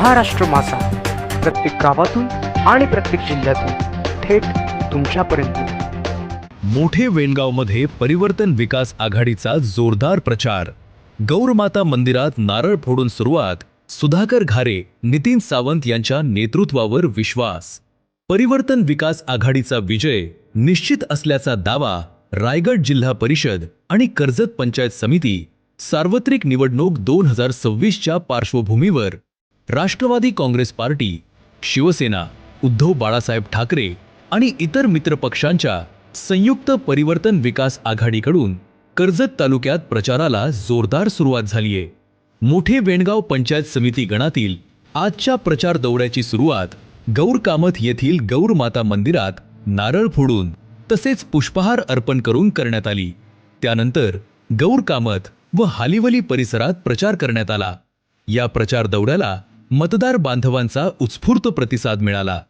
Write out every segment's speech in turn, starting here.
महाराष्ट्र मासा प्रत्येक गावातून आणि प्रत्येक जिल्ह्यातून थेट तुमच्यापर्यंत. मोठे वेणगावमध्ये परिवर्तन विकास आघाडीचा जोरदार प्रचार. गौरमाता मंदिरात नारळ फोडून सुरुवात सुधाकर घारे नितीन सावंत यांच्या नेतृत्वावर विश्वास. परिवर्तन विकास आघाडीचा विजय निश्चित असल्याचा दावा रायगड जिल्हा परिषद आणि कर्जत पंचायत समिती सार्वत्रिक निवडणूक दोन हजार सव्वीसच्या पार्श्वभूमीवर राष्ट्रवादी काँग्रेस पार्टी शिवसेना उद्धव बाळासाहेब ठाकरे आणि इतर मित्रपक्षांच्या संयुक्त परिवर्तन विकास आघाडीकडून कर्जत तालुक्यात प्रचाराला जोरदार सुरुवात झालीय. मोठे वेणगाव पंचायत समिती गणातील आजच्या प्रचार दौऱ्याची सुरुवात गौर कामत येथील गौर माता मंदिरात नारळ फोडून तसेच पुष्पहार अर्पण करून करण्यात आली. त्यानंतर गौर कामत व हालिवली परिसरात प्रचार करण्यात आला. या प्रचार दौऱ्याला मतदार बांधवांचा उत्स्फूर्त प्रतिसाद मिळाला.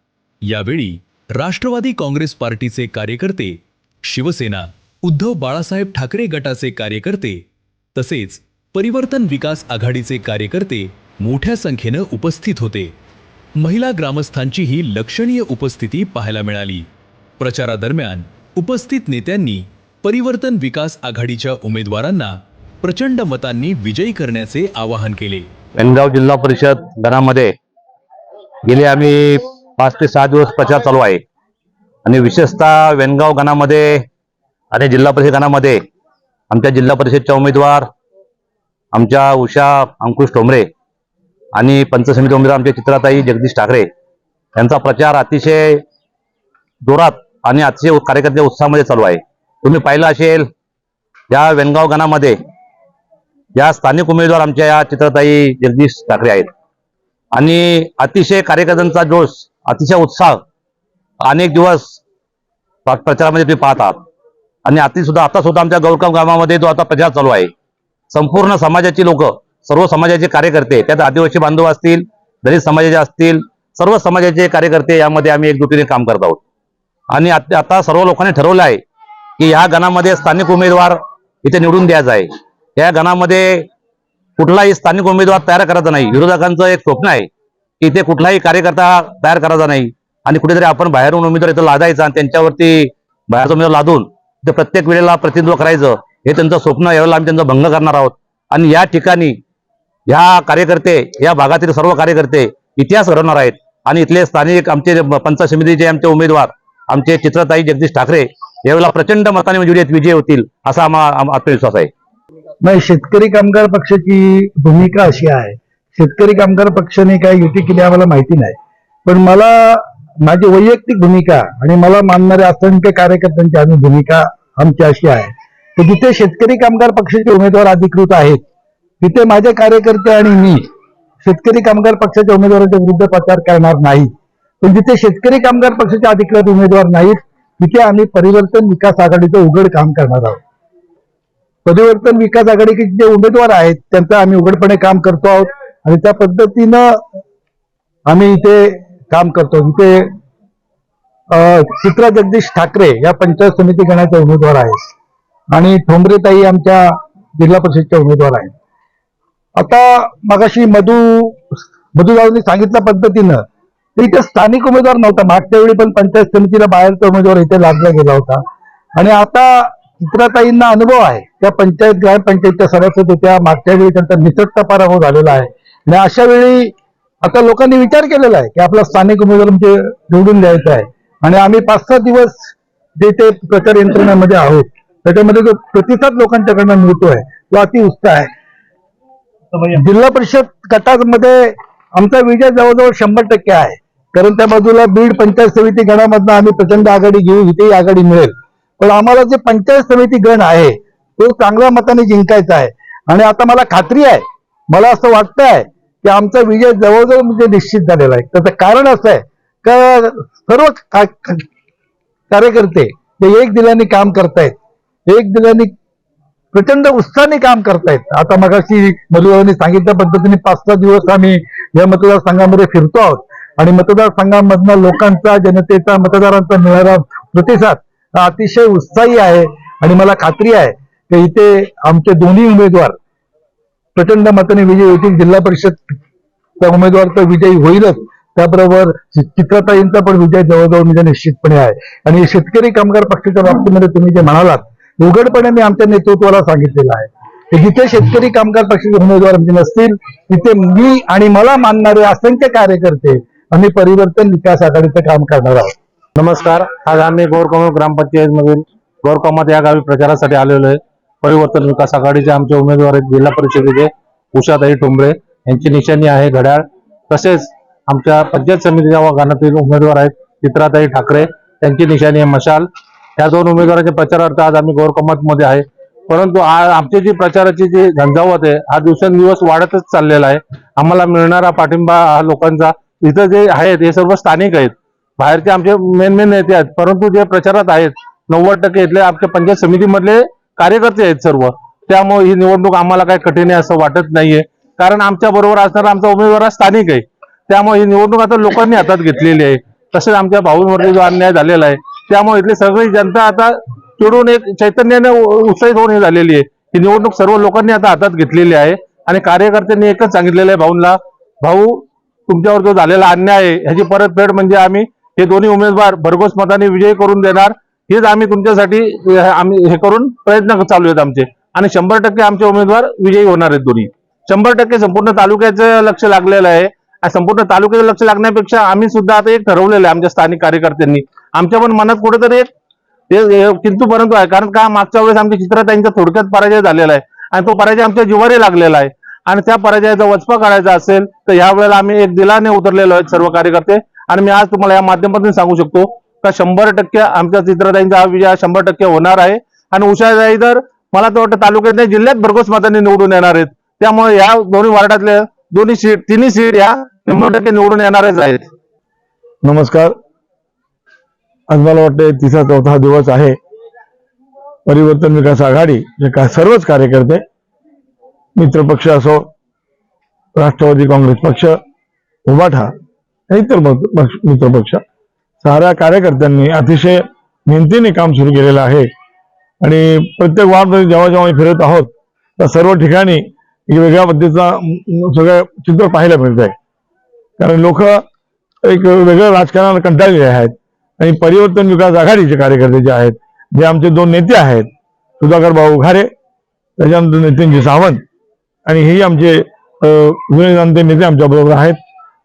यावेळी राष्ट्रवादी काँग्रेस पार्टीचे कार्यकर्ते शिवसेना उद्धव बाळासाहेब ठाकरे गटाचे कार्यकर्ते तसेच परिवर्तन विकास आघाडीचे कार्यकर्ते मोठ्या संख्येनं उपस्थित होते. महिला ग्रामस्थांचीही लक्षणीय उपस्थिती पाहायला मिळाली. प्रचारादरम्यान उपस्थित नेत्यांनी परिवर्तन विकास आघाडीच्या उमेदवारांना प्रचंड मतांनी विजयी करण्याचे आवाहन केले. वेणगाव जिल्हा परिषद गणामध्ये गेले आम्ही पाच ते सहा दिवस प्रचार चालू आहे. आणि विशेषतः वेनगाव गणामध्ये आणि जिल्हा परिषद गणामध्ये आमच्या जिल्हा परिषदच्या उमेदवार आमच्या उषा अंकुश ठोंबरे आणि पंच समिती उमेदवार आमच्या चित्राताई जगदीश ठाकरे यांचा प्रचार अतिशय जोरात आणि अतिशय कार्यकर्ते उत्साहामध्ये चालू आहे. तुम्ही पाहिलं असेल या वेणगाव गणामध्ये या स्थानिक उमेदवार आमच्या या चित्रताई जगदीश ठाकरे आहेत. आणि अतिशय कार्यकर्त्यांचा जोश अतिशय उत्साह अनेक दिवस प्रचारामध्ये तुम्ही पाहतात. आणि आता सुद्धा आता सुद्धा आमच्या गौरकाम गावामध्ये जो आता प्रचार चालू आहे संपूर्ण समाजाची लोक सर्व समाजाचे कार्यकर्ते त्यात आदिवासी बांधव असतील दलित समाजाचे असतील सर्व समाजाचे कार्यकर्ते यामध्ये आम्ही एकजुटीने काम करत आहोत. आणि आता सर्व लोकांनी ठरवलं आहे की या गणामध्ये स्थानिक उमेदवार इथे निवडून द्यायचा आहे. या गणामध्ये कुठलाही स्थानिक उमेदवार तयार करायचा नाही. विरोधकांचं एक स्वप्न आहे की इथे कुठलाही कार्यकर्ता तयार करायचा नाही आणि कुठेतरी आपण बाहेरून उमेदवार इथं लादायचा आणि त्यांच्यावरती बाहेरचा उमेदवार लादून ते प्रत्येक वेळेला प्रतिनिधित्व करायचं हे त्यांचं स्वप्न यावेळेला आम्ही त्यांचा भंग करणार आहोत. आणि या ठिकाणी ह्या कार्यकर्ते या भागातील सर्व कार्यकर्ते इतिहास घडवणार आहेत. आणि इथले स्थानिक आमचे पंचायत समितीचे आमचे उमेदवार आमचे चित्रताई जगदीश ठाकरे यावेळेला प्रचंड मताने विजयी विजय होतील असा आम्हा आत्मविश्वास आहे. नाही शेतकरी कामगार पक्षाची भूमिका अशी आहे. शेतकरी कामगार पक्षाने काय युती केली आम्हाला माहिती नाही. पण मला माझी वैयक्तिक भूमिका आणि मला मानणाऱ्या असंख्य कार्यकर्त्यांची आम्ही भूमिका आमची अशी आहे. की जिथे शेतकरी कामगार पक्षाचे उमेदवार अधिकृत आहेत तिथे माझे कार्यकर्ते आणि मी शेतकरी कामगार पक्षाच्या उमेदवाराच्या विरुद्ध प्रचार करणार नाही. पण जिथे शेतकरी कामगार पक्षाचे अधिकृत उमेदवार नाहीत तिथे आम्ही परिवर्तन विकास आघाडीचं उघड काम करणार आहोत. परिवर्तन विकास आघाडीचे जे उमेदवार आहेत त्यांचं आम्ही उघडपणे काम करतो आहोत. आणि त्या पद्धतीनं आम्ही इथे काम करतो. इथे अं, चित्रा जगदीश ठाकरे या पंचायत समिती गणाच्या उमेदवार आहेत. आणि ठोंबरेताई आमच्या जिल्हा परिषदच्या उमेदवार आहेत. आता मगाशी मधू मधुरावनी सांगितल्या पद्धतीनं तर इथे स्थानिक उमेदवार नव्हता. मागच्या वेळी पण पंचायत समितीला बाहेरचा उमेदवार इथे लादला गेला होता. आणि आता चित्राताईंना अनुभव आहे. त्या पंचायत ग्रामपंचायतच्या सभासद होत्या मागच्या वेळी त्यांचा निसटता पराभव झालेला आहे. आणि अशा वेळी आता लोकांनी विचार केलेला आहे की आपला स्थानिक उमेदवार म्हणजे निवडून द्यायचा आहे. आणि आम्ही पाच सहा दिवस जे ते प्रचार यंत्रणेमध्ये आहोत त्याच्यामध्ये जो प्रतिसाद लोकांच्याकडनं मिळतोय तो अति उत्साह आहे. जिल्हा परिषद गटामध्ये आमचा विजय जवळजवळ शंभर टक्के आहे. कारण त्या बाजूला बीड पंचायत समिती गणामधनं आम्ही प्रचंड आघाडी घेऊ इथेही आघाडी मिळेल. पण आम्हाला जे पंचायत समिती गण आहे तो चांगल्या मताने जिंकायचा आहे. आणि आता मला खात्री आहे मला असं वाटतंय की आमचा विजय जवळजवळ म्हणजे निश्चित झालेला आहे. त्याचं कारण असं आहे का सर्व कार्यकर्ते ते एक दिलाने काम करतायत. एक दिलाने प्रचंड उत्साहाने काम करतायत. आता मगाशी मधुरावांनी सांगितल्या पद्धतीने पाच सहा दिवस आम्ही या मतदारसंघामध्ये फिरतो आहोत. आणि मतदारसंघामधनं लोकांचा जनतेचा मतदारांचा मिळणारा प्रतिसाद अतिशय उत्साही आहे आणि मला खात्री आहे की इथे आमचे दोन्ही उमेदवार प्रचंड मताने विजयी होतील. जिल्हा परिषद त्या उमेदवार तर विजयी होईलच. त्याबरोबर चित्रताईंचा पण विजय जवळजवळ म्हणजे निश्चितपणे आहे. आणि शेतकरी कामगार पक्षाच्या बाबतीमध्ये तुम्ही जे म्हणालात उघडपणे मी आमच्या नेतृत्वाला सांगितलेलं आहे. की जिथे शेतकरी कामगार पक्षाचे उमेदवार म्हणजे नसतील तिथे मी आणि मला मानणारे असंख्य कार्यकर्ते आम्ही परिवर्तन विकास आघाडीचं काम करणार आहोत. नमस्कार. आज आम्ही गौरकमल ग्रामपंचायत मधील गौरकमत या गावी प्रचारासाठी आलेलो आहे. परिवर्तन विकास आघाडीचे आमचे उमेदवार आहेत जिल्हा परिषदेचे उषाताई टुंबळे यांची निशाणी आहे घड्याळ. तसेच आमच्या पंचायत समितीच्या गाण्यातील उमेदवार आहेत चित्राताई ठाकरे. त्यांची निशाणी आहे मशाल. या दोन उमेदवारांच्या प्रचारार्थ आज आम्ही गौरकमत मध्ये आहे. परंतु आ- आमची जी प्रचाराची जी झंझावत आहे हा दिवसेंदिवस वाढतच चाललेला आहे. आम्हाला मिळणारा पाठिंबा हा लोकांचा इथं जे आहेत हे सर्व स्थानिक आहेत. बाहेरचे आमचे मेन मेन नेते आहेत. परंतु जे प्रचारात आहेत नव्वद टक्के इथले आमच्या पंचायत समितीमधले कार्यकर्ते आहेत सर्व. त्यामुळे ही निवडणूक आम्हाला काही कठीण आहे असं वाटत नाहीये. कारण आमच्या बरोबर असणारा आमचा उमेदवार स्थानिक आहे. त्यामुळे ही निवडणूक आता लोकांनी हातात घेतलेली आहे. तसेच आमच्या भाऊंवरती जो अन्याय झालेला आहे त्यामुळे इथली सगळी जनता आता चिडून एक चैतन्याने उ- उत्साहित होऊन ही झालेली आहे. ही निवडणूक सर्व लोकांनी आता हातात घेतलेली आहे. आणि कार्यकर्त्यांनी एकच सांगितलेलं आहे भाऊंना भाऊ तुमच्यावर जो झालेला अन्याय आहे ह्याची परतफेड म्हणजे आम्ही हे दोन्ही उमेदवार भरघोस मताने विजयी करून देणार. हेच आम्ही तुमच्यासाठी आम्ही हे करून प्रयत्न चालू आहेत आमचे. आणि शंभर टक्के आमचे उमेदवार विजयी होणार आहेत दोन्ही. शंभर टक्के संपूर्ण तालुक्याचं लक्ष लागलेलं आहे. आणि संपूर्ण तालुक्याचं लक्ष लागण्यापेक्षा आम्ही सुद्धा आता एक ठरवलेलं आहे आमच्या स्थानिक कार्यकर्त्यांनी. आमच्या पण मनात कुठेतरी एक किंतु परंतु आहे कारण का मागच्या वेळेस आमच्या त्यांच्या थोडक्यात पराजय झालेला आहे. आणि तो पराजय आमच्या जिवारी लागलेला आहे. आणि त्या पराजयाचा वचपा काढायचा असेल तर या वेळेला आम्ही एक दिलाने उतरलेलो आहेत सर्व कार्यकर्ते. आणि मी आज तुम्हाला या माध्यमातून सांगू शकतो का शंभर टक्के आमच्या चित्रताईंचा हा विजय शंभर टक्के होणार आहे. आणि उषाताई तर मला तर वाटतं तालुक्यात नाही, जिल्ह्यात भरघोस मतांनी निवडून येणार आहेत. त्यामुळे या दोन्ही वार्डातल्या दोन्ही सीट तिन्ही सीट या शंभर टक्के निवडून येणारच आहेत. नमस्कार. आज मला वाटतं तिसरा चौथा दिवस आहे. परिवर्तन विकास आघाडी जे का सर्वच कार्यकर्ते मित्रपक्ष असो राष्ट्रवादी काँग्रेस पक्ष उभाठा नाही इतर पक्ष- मित्रपक्ष. साऱ्या कार्यकर्त्यांनी अतिशय मेहनतीने काम सुरू केलेलं आहे. आणि प्रत्येक वार्डमध्ये जेव्हा जेव्हा आम्ही फिरत आहोत त्या सर्व ठिकाणी एक वेगळ्या पद्धतीचा सगळं चित्र पाहायला मिळत आहे कारण लोक एक वेगळं राजकारणाला कंटाळलेले आहेत. आणि परिवर्तन विकास आघाडीचे कार्यकर्ते जे आहेत जे आमचे दोन नेते आहेत सुधाकर भाऊ घारे त्याच्यानंतर नितीनजी सावंत आणि हे आमचे अं, नेते आमच्या बरोबर आहेत.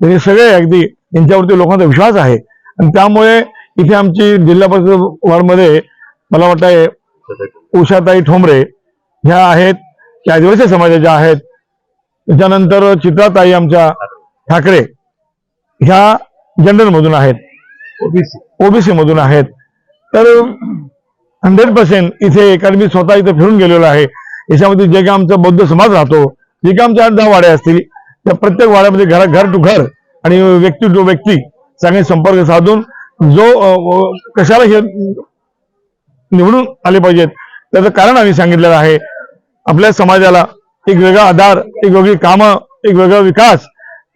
तर हे सगळे अगदी यांच्यावरती लोकांचा विश्वास आहे. आणि त्यामुळे इथे आमची जिल्हा परिषद वार्डमध्ये मला वाटतंय उषाताई ठोंबरे ह्या आहेत. त्या आदिवासी समाजाच्या आहेत. त्याच्यानंतर चित्राताई आमच्या ठाकरे ह्या जनरल मधून आहेत. ओबीसी मधून आहेत. तर हंड्रेड पर्सेंट इथे कारण मी स्वतः इथे फिरून गेलेलो आहे. याच्यामध्ये जे काय आमचा बौद्ध समाज राहतो जे काय आमच्या आठ दहा वाड्या असतील त्या प्रत्येक वाड्यामध्ये घर घर टू घर आणि व्यक्ती टू व्यक्ती चांगले संपर्क साधून जो कशाला हे निवडून आले पाहिजेत त्याचं कारण आम्ही सांगितलेलं आहे. आपल्या समाजाला एक वेगळा आधार एक वेगळी कामं एक वेगळा विकास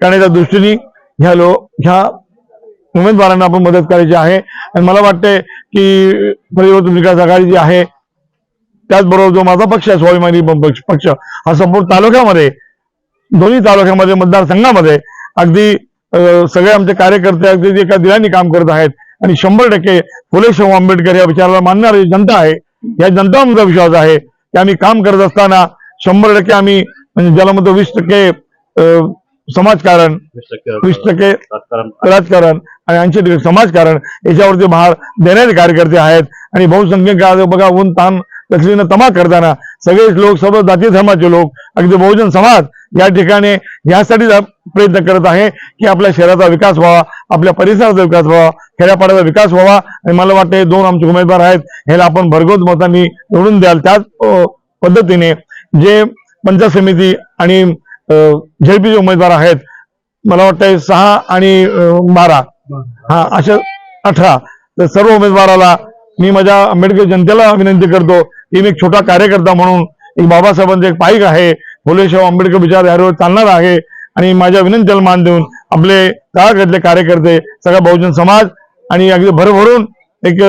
करण्याच्या दृष्टीने ह्या लो ह्या उमेदवारांना आपण मदत करायची आहे. आणि मला वाटतंय की परिवर्तन विकास आघाडी जी आहे त्याचबरोबर जो माझा पक्ष आहे स्वाभिमानी पक्ष पक्ष हा संपूर्ण तालुक्यामध्ये दोन्ही तालुक्यामध्ये मतदारसंघामध्ये अगदी सगळे आमचे कार्यकर्ते अगदी एका दिलाने काम करत आहेत. आणि शंभर टक्के फुले शाहू आंबेडकर या विचाराला मानणारी जनता आहे. या जनता आमचा विश्वास आहे की आम्ही काम करत असताना शंभर टक्के आम्ही म्हणजे ज्याला म्हणतो वीस टक्के समाजकारण वीस टक्के राजकारण आणि ऐंशी समाजकारण याच्यावरती भार देणारे कार्यकर्ते आहेत. आणि बहुसंख्यक आज बघा ऊन ताण कसलीनं तमा करताना सगळेच लोक सर्व जाती धर्माचे लोक अगदी बहुजन समाज या ठिकाणी यासाठी प्रयत्न करत आहे की आपल्या शहराचा विकास व्हावा आपल्या परिसराचा विकास व्हावा खेड्यापाड्याचा विकास व्हावा. आणि मला वाटतं दोन आमचे उमेदवार आहेत ह्याला आपण भरघोस मतांनी निवडून द्याल. त्याच पद्धतीने जे पंचायत समिती आणि झेडपीचे उमेदवार आहेत मला वाटतंय सहा आणि बारा. हा अशा अठरा. तर सर्व उमेदवाराला मी माझ्या आंबेडकर जनतेला विनंती करतो की मी एक छोटा कार्यकर्ता म्हणून एक बाबासाहेबांचं एक पाईक आहे. फुले आंबेडकर विचार यावर चालणार आहे. आणि माझ्या विनंतीला मान देऊन आपले तळागाळातले कार्यकर्ते सगळा बहुजन समाज आणि अगदी भरभरून एक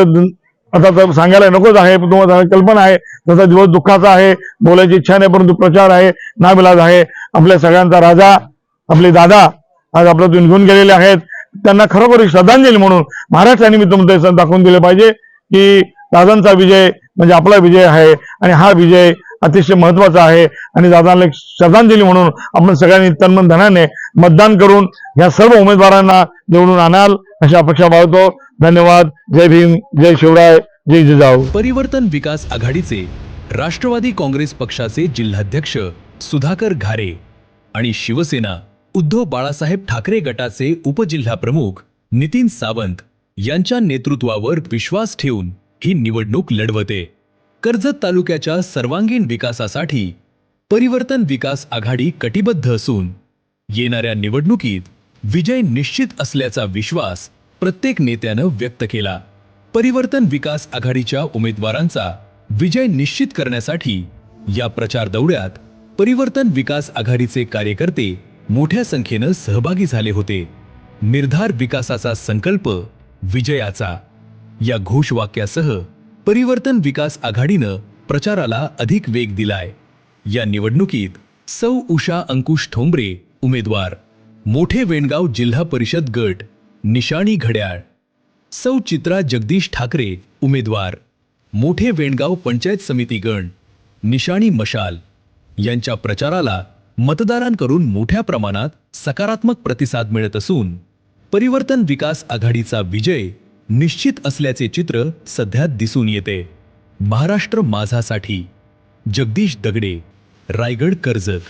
आता तर सांगायला नकोच आहे पण तुम्हाला कल्पना आहे. तसा दिवस दुःखाचा आहे बोलायची इच्छा नाही परंतु प्रचार आहे नाविलाज आहे. आपल्या सगळ्यांचा राजा आपले दादा आज आपल्यातून घेऊन गेलेले आहेत. त्यांना खरोखर श्रद्धांजली म्हणून महाराष्ट्राने मी सण दाखवून दिले पाहिजे की दादांचा विजय म्हणजे आपला विजय आहे आणि हा विजय अतिशय महत्त्वाचा आहे आणि दादांना एक श्रद्धांजली म्हणून आपण सगळ्यांनी तन्मन धनाने मतदान करून या सर्व उमेदवारांना निवडून आणाल अशी अपेक्षा बाळगतो. धन्यवाद. जय भीम. जय शिवराय. जय जिजाऊ. परिवर्तन विकास आघाडीचे राष्ट्रवादी काँग्रेस पक्षाचे जिल्हाध्यक्ष सुधाकर घारे आणि शिवसेना उद्धव बाळासाहेब ठाकरे गटाचे उपजिल्हाप्रमुख नितीन सावंत यांच्या नेतृत्वावर विश्वास ठेवून ही निवडणूक लढवते. कर्जत तालुक्याच्या सर्वांगीण विकासासाठी परिवर्तन विकास आघाडी कटिबद्ध असून येणाऱ्या निवडणुकीत विजय निश्चित असल्याचा विश्वास प्रत्येक नेत्यानं व्यक्त केला. परिवर्तन विकास आघाडीच्या उमेदवारांचा विजय निश्चित करण्यासाठी या प्रचार दौऱ्यात परिवर्तन विकास आघाडीचे कार्यकर्ते मोठ्या संख्येनं सहभागी झाले होते. निर्धार विकासाचा संकल्प विजयाचा. या घोषवाक्यासह परिवर्तन विकास आघाडीनं प्रचाराला अधिक वेग दिलाय. या निवडणुकीत सौ उषा अंकुश ठोंबरे उमेदवार मोठे वेणगाव जिल्हा परिषद गट निशाणी घड्याळ. सौ चित्रा जगदीश ठाकरे उमेदवार मोठे वेणगाव पंचायत समिती गण निशाणी मशाल यांच्या प्रचाराला मतदारांकडून मोठ्या प्रमाणात सकारात्मक प्रतिसाद मिळत असून परिवर्तन विकास आघाडीचा विजय निश्चित असल्याचे चित्र सध्या दिसून येते. महाराष्ट्र माझासाठी जगदीश दगडे रायगड कर्जत.